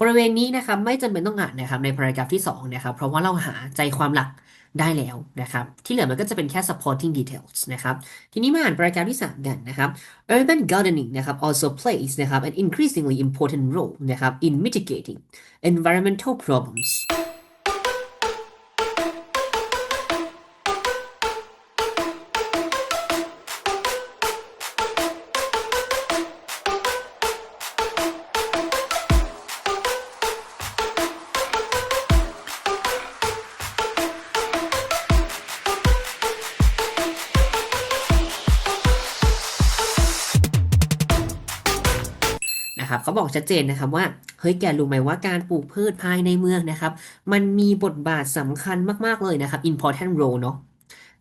บริเวณนี้นะครับไม่จำเป็นต้องอ่านนะครับในพารากราฟที่2นะครับเพราะว่าเราหาใจความหลักได้แล้วนะครับที่เหลือมันก็จะเป็นแค่ supporting details นะครับทีนี้มาอ่านพารากราฟที่ 3 กันนะครับ urban gardening นะครับ also plays นะครับ an increasingly important role นะครับ in mitigating environmental problems นะครับเขาบอกชัดเจนนะครับว่าเฮ้ยแกรู้ไหมว่าการปลูกพืชภายในเมืองนะครับ มันมีบทบาทสำคัญมากๆเลยนะครับ important role เนาะ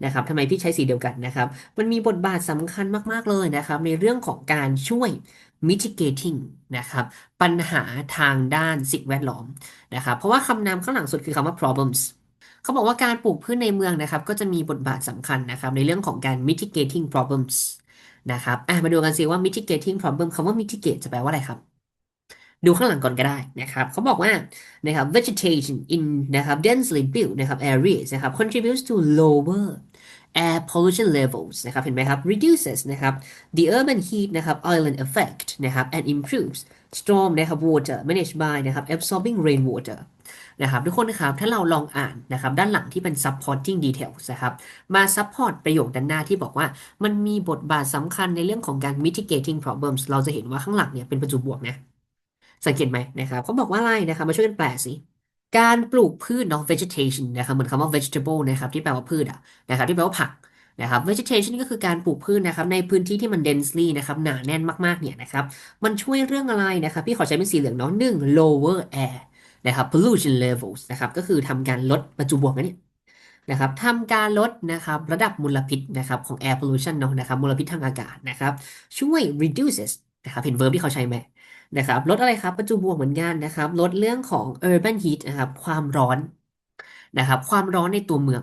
นะครับทำไมพี่ใช้สีเดียวกันนะครับ มันมีบทบาทสำคัญมาก ๆ เลยนะครับ ในเรื่องของการช่วย mitigating นะครับปัญหาทางด้านสิ่งแวดล้อมนะครับเพราะว่าคำนามข้างหลังสุดคือคำว่า problems เขาบอกว่าการปลูกพืชในเมืองนะครับ ก็จะมีบทบาทสำคัญนะครับ ในเรื่องของการ mitigating problems นะครับอะมาดูกันสิว่า mitigating problem คำว่า mitigate จะแปลว่าอะไรครับ ดูข้างหลังก่อนก็ได้นะครับเขาบอกว่านะครับ vegetation in นะครับ densely built นะครับ areas นะครับ contributes to lower air pollution levels นะครับเห็นไหมครับ reduces นะครับ the urban heat นะครับ island effect นะครับ and improves storm นะครับ water managed by นะครับ absorbing rainwater นะครับทุกคนนะครับถ้าเราลองอ่านนะครับด้านหลังที่เป็น supporting details นะครับมา support ประโยคด้านหน้าที่บอกว่า มันมีบทบาทสำคัญในเรื่องของการ mitigating problems เราจะเห็นว่าข้างหลังเนี่ยเป็นประจุบวกนะสังเกตไหมนะครับเขาบอกว่าอะไรนะครับมาช่วยกันแปลสิการปลูกพืชเนาะ vegetation นะครับเหมือนคำว่า vegetable นะครับที่แปลว่าพืชอะนะครับที่แปลว่าผักนะครับ vegetation ก็คือการปลูกพืชนะครับในพื้นที่ที่มัน densely นะครับหนาแน่นมากๆเนี่ยนะครับมันช่วยเรื่องอะไรนะครับพี่ขอใช้เป็นสีเหลืองเนาะหนึ่ง lower air นะครับ pollution levels นะครับก็คือทำการลดประจุบวกนะเนี่ยนะครับทำการลดนะครับระดับมลพิษนะครับของ air pollution เนาะนะครับมลพิษทางอากาศนะครับช่วย reduces นะครับเห็น verb ที่เขาใช้ไหมนะครับลดอะไรครับประจุบวกเหมือนกันนะครับลดเรื่องของ urban heat นะครับความร้อนนะครับความร้อนในตัวเมือง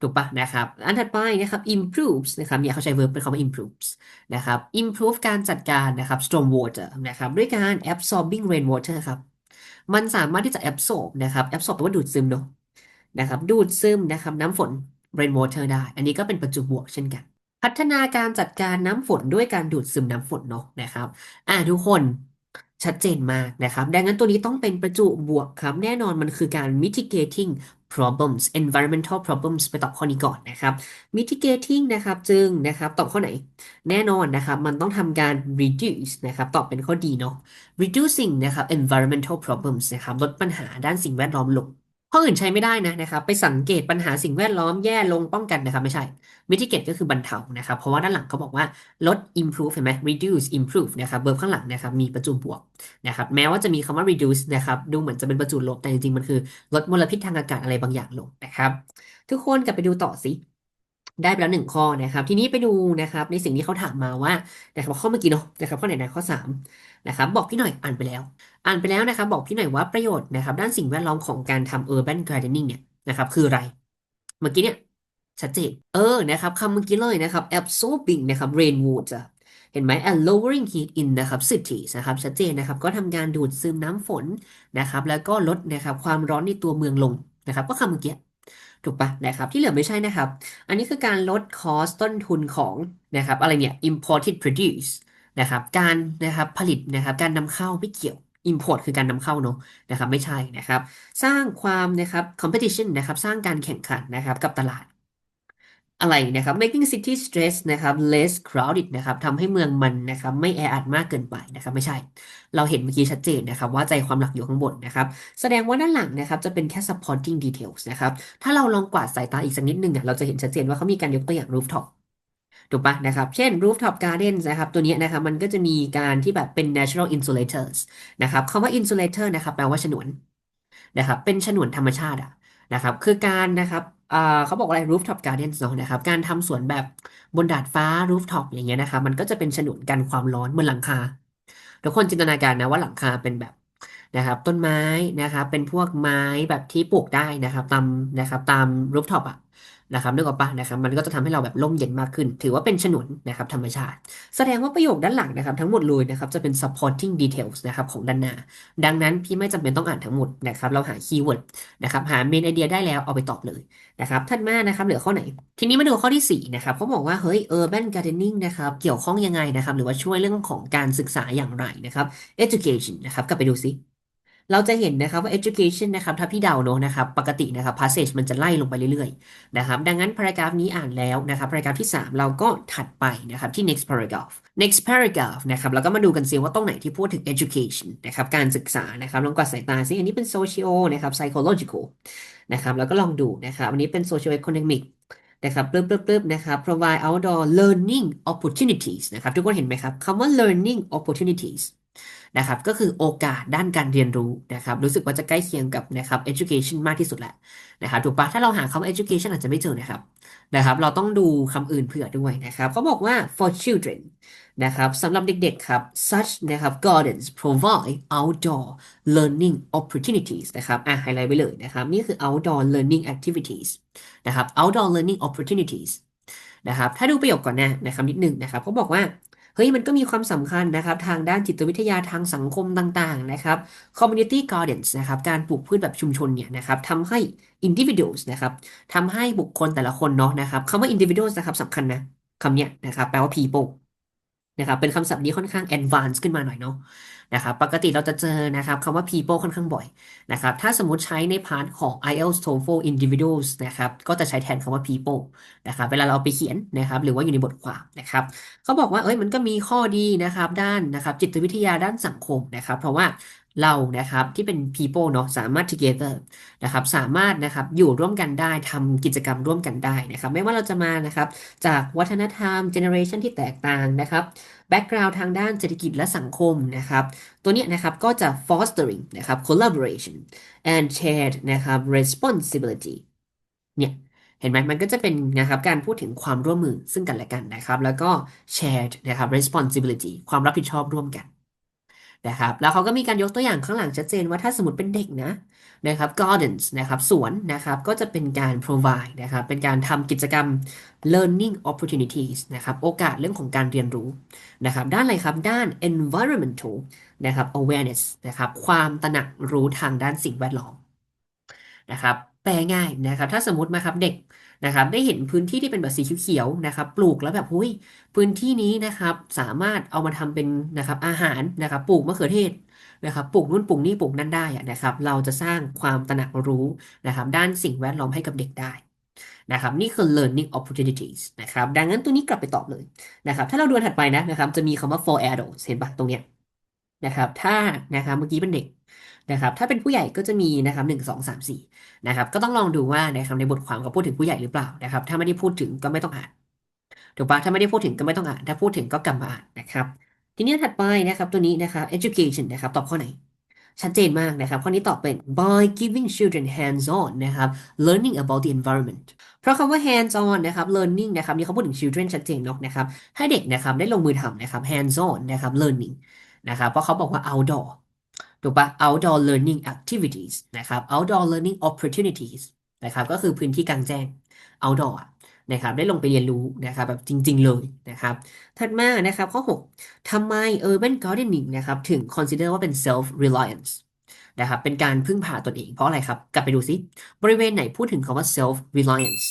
ถูกปะนะครับ อันถัดไปนะครับ improves นะครับเนี่ยเขาใช้ verb เป็นคำว่า improves นะครับ improve การจัดการนะครับ storm water นะครับด้วยการ absorbing rainwater ครับ มันสามารถที่จะแอบโซบนะครับแอบโซบแปลว่าดูดซึมเนาะนะครับ ดูดซึมนะครับ น้ำฝน rainwater ได้ อันนี้ก็เป็นประจุบวกเช่นกัน พัฒนาการจัดการน้ำฝนด้วยการดูดซึมน้ำฝนเนาะนะครับ อ่าทุกคนชัดเจนมากนะครับ ดังนั้นตัวนี้ต้องเป็นประจุบวกครับ แน่นอนมันคือการ mitigating problems environmental problems ไปตอบข้อนี้ก่อนนะครับ mitigating นะครับจึงนะครับตอบข้อไหน แน่นอนนะครับมันต้องทำการ reduce นะครับตอบเป็นข้อดีเนาะ reducing นะครับ environmental problems นะครับลดปัญหาด้านสิ่งแวดล้อมลง ข้ออื่นใช้ไม่ได้นะนะครับ ไปสังเกตปัญหาสิ่งแวดล้อมแย่ลงป้องกันนะครับ ไม่ใช่ mitigate ก็คือบรรเทานะครับ เพราะว่าด้านหลังเขาบอกว่าลด improve เห็นไหม reduce improve นะครับเบิร์บข้างหลังนะครับมีประจุบวกนะครับแม้ว่าจะมีคำว่า reduce นะครับดูเหมือนจะเป็นประจุลบแต่จริงๆ มันคือ ลดมลพิษทางอากาศอะไรบางอย่างลงนะครับ ทุกคนกลับไปดูต่อสิได้ไปแล้วหนึ่งข้อนะครับ ทีนี้ไปดูนะครับ ในสิ่งที่เขาถามมาว่านะครับข้อเมื่อกี้เนาะนะครับข้อไหนนะข้อสามนะครับบอกพี่หน่อยอ่านไปแล้ว อ่านไปแล้วนะครับ บอกพี่หน่อยว่าประโยชน์นะครับ ด้านสิ่งแวดล้อมของการทำ urban gardening เนี่ยนะครับคืออะไร เมื่อกี้เนี่ยชัดเจนเออนะครับคำเมื่อกี้เลยนะครับ absorbing นะครับ rainwater เห็นไหม and lowering heat in นะครับ cities นะครับชัดเจนนะครับ ก็ทำการดูดซึมน้ำฝนนะครับ แล้วก็ลดนะครับความร้อนในตัวเมืองลงนะครับ ก็คำเมื่อกี้ถูกปะนะครับที่เหลือไม่ใช่นะครับ อันนี้คือการลดคอสต้นทุนของนะครับอะไรเนี่ย imported produce นะครับการนะครับผลิตนะครับการนำเข้าไม่เกี่ยว import คือการนำเข้าเนอะนะครับไม่ใช่นะครับ สร้างความนะครับ competition นะครับสร้างการแข่งขันนะครับกับตลาด อะไรนะครับ making city stress นะครับ less crowded นะครับทำให้เมืองมันนะครับไม่แออัดมากเกินไปนะครับไม่ใช่ เราเห็นเมื่อกี้ชัดเจนนะครับว่าใจความหลักอยู่ข้างบนนะครับ แสดงว่าด้านหลังนะครับจะเป็นแค่ supporting details นะครับถ้าเราลองกวาดสายตาอีกสักนิดหนึ่งอะเราจะเห็นชัดเจนว่าเขามีการยกตัวอย่าง rooftop ถูกปะนะครับ เช่น rooftop gardens นะครับ ตัวเนี้ยนะครับ มันก็จะมีการที่แบบเป็น natural insulators นะครับคำว่า insulator นะครับ แปลว่าฉนวนนะครับ เป็นฉนวนธรรมชาติอะนะครับ คือการนะครับอ่าเขาบอกว่าอะไร rooftop gardens เนาะนะครับ การทำสวนแบบบนดาดฟ้า rooftop อย่างเงี้ยนะครับ มันก็จะเป็นฉนวนกันความร้อนบนหลังคา ทุกคนจินตนาการนะว่าหลังคาเป็นแบบนะครับ ต้นไม้นะครับ เป็นพวกไม้แบบที่ปลูกได้นะครับ ตามนะครับ ตาม rooftop อะ นะครับนึกออกปะนะครับมันก็จะทำให้เราแบบร่มเย็นมากขึ้น ถือว่าเป็นฉนวนนะครับธรรมชาติ แสดงว่าประโยคด้านหลังนะครับ ทั้งหมดเลยนะครับจะเป็น supporting details นะครับของด้านหน้า ดังนั้นพี่ไม่จำเป็นต้องอ่านทั้งหมดนะครับเราหาคีย์เวิร์ดนะครับหา main idea ได้แล้วเอาไปตอบเลยนะครับถัดมานะครับเหลือข้อไหน ทีนี้มาดูข้อที่4นะครับเขาบอกว่าเฮ้ย urban gardening นะครับเกี่ยวข้องยังไงนะครับหรือว่าช่วยเรื่องของการศึกษาอย่างไรนะครับ education นะครับกลับไปดูซิ เราจะเห็นนะครับว่า education นะครับถ้าพี่เดาเนอะนะครับปกตินะครับ passage มันจะไล่ลงไปเรื่อยๆนะครับดังนั้น paragraph นี้อ่านแล้วนะครับ paragraph ที่ 3 เราก็ถัดไปนะครับที่ next paragraph next paragraph นะครับเราก็มาดูกันซิว่าตรงไหนที่พูดถึง education นะครับการศึกษานะครับลองกวาดสายตาซิอันนี้เป็น socio นะครับ psychological นะครับแล้วก็ลองดูนะครับอันนี้เป็น socio economic นะครับปลึบปลึบปลึบนะครับ provide outdoor learning opportunities นะครับทุกคนเห็นไหมครับคำว่า learning opportunities นะครับ ก็คือโอกาสด้านการเรียนรู้นะครับ รู้สึกว่าจะใกล้เคียงกับนะครับ education มากที่สุดแหละนะครับถูกปะถ้าเราหาคำว่า education อาจจะไม่เจอนะครับนะครับ เราต้องดูคำอื่นเผื่อด้วยนะครับเขาบอกว่า for children นะครับสำหรับเด็กๆครับ such นะครับ gardens provide outdoor learning opportunities นะครับอะไฮไลท์ไว้เลยนะครับ นี่คือ outdoor learning activities นะครับ outdoor learning opportunities นะครับ ถ้าดูประโยคก่อนนะนะครับนิดหนึ่งนะครับเขาบอกว่า เฮ้ยมันก็มีความสำคัญนะครับ ทางด้านจิตวิทยาทางสังคมต่างๆนะครับ community gardens นะครับการปลูกพืชแบบชุมชนเนี่ยนะครับทำให้ individuals นะครับทำให้บุคคลแต่ละคนเนาะนะครับคำว่า individuals นะครับสำคัญนะคำเนี้ยนะครับแปลว่า people นะครับ เป็นคำศัพท์นี้ค่อนข้าง advanced ขึ้นมาหน่อยเนาะนะครับ ปกติเราจะเจอนะครับคำว่า people ค่อนข้างบ่อยนะครับ ถ้าสมมติใช้ในพาร์ทของ IELTS TOEFL individuals นะครับ ก็จะใช้แทนคำว่า people นะครับ เวลาเราเอาไปเขียนนะครับ หรือว่าอยู่ในบทความนะครับ เขาบอกว่า เอ้ย มันก็มีข้อดีนะครับ ด้านนะครับ จิตวิทยาด้านสังคมนะครับ เพราะว่า เรานะครับที่เป็น people เนาะสามารถ together นะครับสามารถนะครับอยู่ร่วมกันได้ทำกิจกรรมร่วมกันได้นะครับไม่ว่าเราจะมานะครับจากวัฒนธรรม generation ที่แตกต่างนะครับ background ทางด้านเศรษฐกิจและสังคมนะครับตัวเนี้ยนะครับก็จะ fostering นะครับ collaboration and shared นะครับ responsibility เนี่ยเห็นไหมมันก็จะเป็นนะครับการพูดถึงความร่วมมือซึ่งกันและกันนะครับ แล้วก็ shared นะครับ responsibility ความรับผิดชอบร่วมกัน นะครับแล้วเขาก็มีการยกตัวอย่างข้างหลังชัดเจนว่าถ้าสมมติเป็นเด็กนะนะครับ gardens นะครับสวนนะครับก็จะเป็นการ provide นะครับเป็นการทำกิจกรรม learning opportunities นะครับโอกาสเรื่องของการเรียนรู้นะครับด้านอะไรครับด้าน environmental นะครับ awareness นะครับความตระหนักรู้ทางด้านสิ่งแวดล้อมนะครับแปลง่ายนะครับถ้าสมมตินะครับเด็ก นะครับ ได้เห็นพื้นที่ที่เป็นแบบสีเขียวๆนะครับ ปลูกแล้วแบบหุ้ยพื้นที่นี้นะครับ สามารถเอามาทำเป็นนะครับอาหารนะครับ ปลูกมะเขือเทศนะครับปลูกนู่นปลูกนี่ปลูกนั่นได้อะนะครับ เราจะสร้างความตระหนักรู้นะครับ ด้านสิ่งแวดล้อมให้กับเด็กได้นะครับ นี่คือ learning opportunities นะครับ ดังนั้นตัวนี้กลับไปตอบเลยนะครับ ถ้าเราดูอันถัดไปนะนะครับ จะมีคำว่า for adults เห็นปะตรงเนี้ย นะครับ ถ้านะครับเมื่อกี้เป็นเด็กนะครับ ถ้าเป็นผู้ใหญ่ก็จะมีนะครับหนึ่งสองสามสี่นะครับ ก็ต้องลองดูว่านะครับในบทความเขาพูดถึงผู้ใหญ่หรือเปล่านะครับ ถ้าไม่ได้พูดถึงก็ไม่ต้องอ่านถูกปะถ้าไม่ได้พูดถึงก็ไม่ต้องอ่าน ถ้าพูดถึงก็กลับมาอ่านนะครับ ทีนี้ถัดไปนะครับตัวนี้นะครับ education นะครับตอบข้อไหน ชัดเจนมากนะครับ ข้อนี้ตอบเป็น by giving children hands on นะครับ learning about the environment เพราะคำว่า hands on นะครับ learning นะครับนี่เขาพูดถึง children ชัดเจนเนาะนะครับ ให้เด็กนะครับได้ลงมือทำนะครับ hands on นะครับ learning นะครับเพราะเขาบอกว่า outdoor ถูกปะ outdoor learning activities นะครับ outdoor learning opportunities นะครับก็คือพื้นที่กลางแจ้ง outdoor นะครับได้ลงไปเรียนรู้นะครับแบบจริง ๆ เลยนะครับ ถัดมานะครับข้อ 6ทำไม urban gardening นะครับถึง consider ว่าเป็น self reliance นะครับเป็นการพึ่งพาตนเองเพราะอะไรครับ กลับไปดูซิ บริเวณไหนพูดถึงคำว่า self reliance